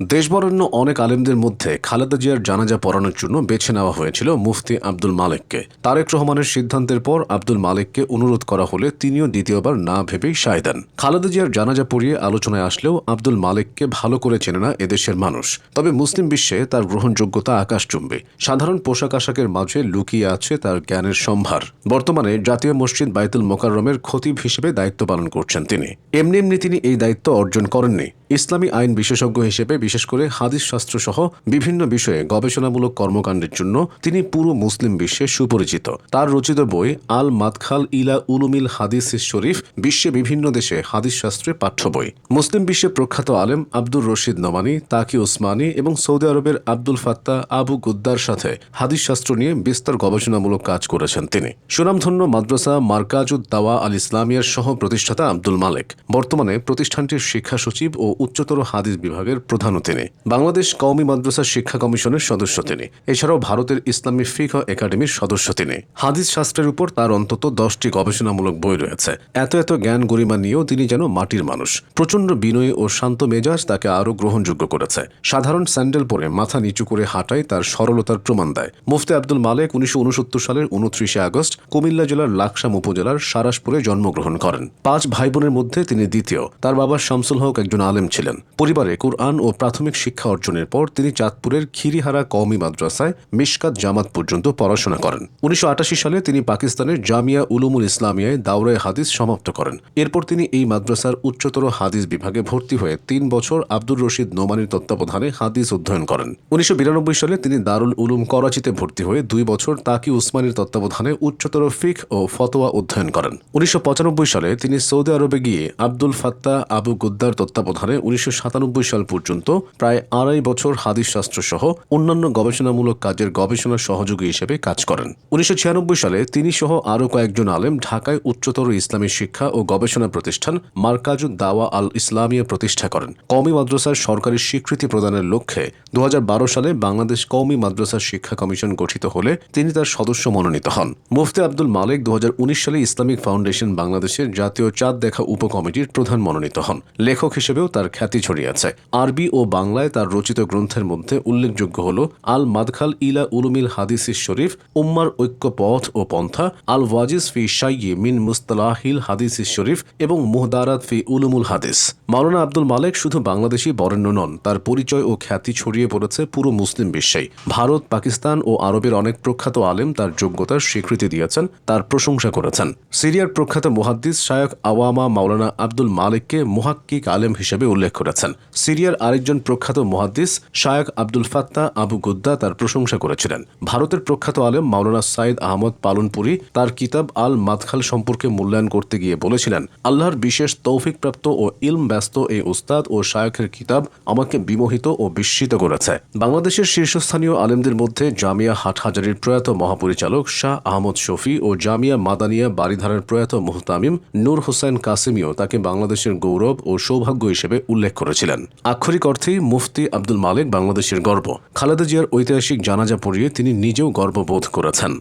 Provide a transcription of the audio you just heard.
দেশবরণ্য অনেক আলেমদের মধ্যে খালেদা জিয়ার জানাজা পড়ানোর জন্য বেছে নেওয়া হয়েছিল মুফতি আব্দুল মালিককে। তারেক রহমানের সিদ্ধান্তের পর আব্দুল মালিককে অনুরোধ করা হলে তিনিও দ্বিতীয়বার না ভেবেই সায় দেন। খালেদা জিয়ার জানাজা পড়িয়ে আলোচনায় আসলেও আব্দুল মালিককে ভালো করে চেনে না এদেশের মানুষ। তবে মুসলিম বিশ্বে তার গ্রহণযোগ্যতা আকাশ আকাশচুম্বী। সাধারণ পোশাক আশাকের মাঝে লুকিয়ে আছে তার জ্ঞানের সম্ভার। বর্তমানে জাতীয় মসজিদ বাইতুল মোকাররমের খতিব হিসেবে দায়িত্ব পালন করছেন তিনি। এমনি এমনি তিনি এই দায়িত্ব অর্জন করেননি। ইসলামী আইন বিশেষজ্ঞ হিসেবে, বিশেষ করে হাদিস শাস্ত্র সহ বিভিন্ন বিষয়ে গবেষণামূলক কর্মকাণ্ডের জন্য তিনি পুরো মুসলিম বিশ্বে সুপরিচিত। তার রচিত বই আল মাদখাল ইলা উলুমিল হাদিস শরীফ, বিশ্বে বিভিন্ন দেশে হাদিস শাস্ত্রে পাঠ্য বই। মুসলিম বিশ্বে প্রখ্যাত আলেম আব্দুর রশিদ নমানি তাকি ওসমানী এবং সৌদি আরবের আব্দুল ফাত্তা আবু গুদ্দার সাথে হাদিস শাস্ত্র নিয়ে বিস্তর গবেষণামূলক কাজ করেছেন তিনি। সুনামধন্য মাদ্রাসা মার্কাজুদ দাওয়া আল ইসলামিয়ার সহ প্রতিষ্ঠাতা আব্দুল মালেক। বর্তমানে প্রতিষ্ঠানটির শিক্ষা সচিব ও উচ্চতর হাদিস বিভাগের প্রধানও তিনি। বাংলাদেশ কওমি মাদ্রাসা শিক্ষা কমিশনের সদস্য তিনি। এছাড়াও ভারতের ইসলামী ফিক একাডেমির সদস্য তিনি। হাদিস শাস্ত্রের উপর তার অন্তত দশটি গবেষণামূলক বই রয়েছে। এত এত জ্ঞান গরিমা নিয়েও তিনি যেন মাটির মানুষ। প্রচণ্ড বিনয়ী ও শান্ত মেজাজ তাকে আরও গ্রহণযোগ্য করেছে। সাধারণ স্যান্ডেল পরে মাথা নিচু করে হাঁটাই তার সরলতার প্রমাণ দেয়। মুফতি আব্দুল মালেক উনিশশো উনসত্তর সালের উনত্রিশে আগস্ট কুমিল্লা জেলার লাকসাম উপজেলার সারাসপুরে জন্মগ্রহণ করেন। পাঁচ ভাই বোনের মধ্যে তিনি দ্বিতীয়। তার বাবা শামসুল হক একজন আলেম ছিলেন। পরিবারে কুরআন ও প্রাথমিক শিক্ষা অর্জনের পর তিনি চাঁদপুরের খিরিহারা কওমি মাদ্রাসায় মিশকাত জামাত পর্যন্ত পড়াশোনা করেন। উনিশশো আটাশি সালে তিনি পাকিস্তানের জামিয়া উলুমুল ইসলামিয়ায় দাওরায় হাদিস সমাপ্ত করেন। এরপর তিনি এই মাদ্রাসার উচ্চতর হাদিস বিভাগে ভর্তি হয়ে তিন বছর আব্দুর রশিদ নোমানির তত্ত্বাবধানে হাদিস অধ্যয়ন করেন। উনিশশো বিরানব্বই সালে তিনি দারুল উলুম করাচিতে ভর্তি হয়ে দুই বছর তাকি উসমানির তত্ত্বাবধানে উচ্চতর ফিক ও ফতোয়া অধ্যয়ন করেন। উনিশশো পঁচানব্বই সালে তিনি সৌদি আরবে গিয়ে আব্দুল ফাত্তা আবু গুদ্দার তত্ত্বাবধানে উনিশশো সাতানব্বই সাল পর্যন্ত প্রায় আড়াই বছর হাদিস শাস্ত্র সহ অন্যান্য গবেষণামূলক কাজের গবেষণা সহযোগী হিসেবে কাজ করেন। উনিশশো সালে তিনি সহ আরও কয়েকজন আলেম ঢাকায় উচ্চতর ইসলামী শিক্ষা ও গবেষণা প্রতিষ্ঠান মার্কাজুদ দাওয়া আল ইসলামিয়া প্রতিষ্ঠা করেন। কওমি মাদ্রাসার সরকারি স্বীকৃতি প্রদানের লক্ষ্যে দু হাজার বারো সালে বাংলাদেশ কওমি মাদ্রাসা শিক্ষা কমিশন গঠিত হলে তিনি তার সদস্য মনোনীত হন। মুফতি আব্দুল মালিক দু হাজার উনিশ সালে ইসলামিক ফাউন্ডেশন বাংলাদেশের জাতীয় চাঁদ দেখা উপকমিটির প্রধান মনোনীত হন। লেখক হিসেবেও তার খ্যাতি ছড়িয়েছে আরবি ও বাংলায় তার রচিত গ্রন্থের মধ্যে উল্লেখযোগ্য হল আল মাদখাল ইলা উলুমিল হাদিস শরীফ, উম্মার ঐক্য পথ ও পন্থা আল ওয়াজিজ ফি শাইয়ে মিন মুস্তালাহিল হাদিস শরীফ এবং মুহদারাত ফি উলুমুল হাদিস। মাওলানা আব্দুল মালেক শুধু বাংলাদেশি বরেণ্য নন, তার পরিচয় ও খ্যাতি ছড়িয়ে পড়েছে পুরো মুসলিম বিশ্বেই। ভারত, পাকিস্তান ও আরবের অনেক প্রখ্যাত আলেম তার যোগ্যতার স্বীকৃতি দিয়েছেন, তার প্রশংসা করেছেন। সিরিয়ার প্রখ্যাত মুহাদ্দিস শায়ক আওয়ামা মাওলানা আব্দুল মালিককে মুহাক্কিক আলেম হিসেবে উল্লেখ করেছেন। সিরিয়ার আরেকজন প্রখ্যাত মুহাদ্দিস শায়ক আব্দুল ফাত্তা আবু গুদ্দা তার প্রশংসা করেছিলেন। ভারতের প্রখ্যাত আলেম মাওলানা সাইদ আহমদ পালনপুরি তার কিতাব আল মাদখাল সম্পর্কে মূল্যায়ন করতে গিয়ে বলেছিলেন, আল্লাহর বিশেষ তৌফিকপ্রাপ্ত ও ইলম ব্যস্ত এই উস্তাদ ও শায়কের কিতাব আমাকে বিমোহিত ও বিস্মিত করেছে। বাংলাদেশের শীর্ষস্থানীয় আলেমদের মধ্যে জামিয়া হাটহাজারির প্রয়াত মহাপরিচালক শাহ আহমদ শফি ও জামিয়া মাদানিয়া বাড়িধারার প্রয়াত মুহতামিম নূর হোসেন কাসিমিও তাকে বাংলাদেশের গৌরব ও সৌভাগ্য হিসেবে উল্লেখ করেছিলেন। আক্ষরিক অর্থেই মুফতি আব্দুল মালিক বাংলাদেশের গর্ব। খালেদা জিয়ার ঐতিহাসিক জানাজা পড়িয়ে তিনি নিজেও গর্ববোধ করেছেন।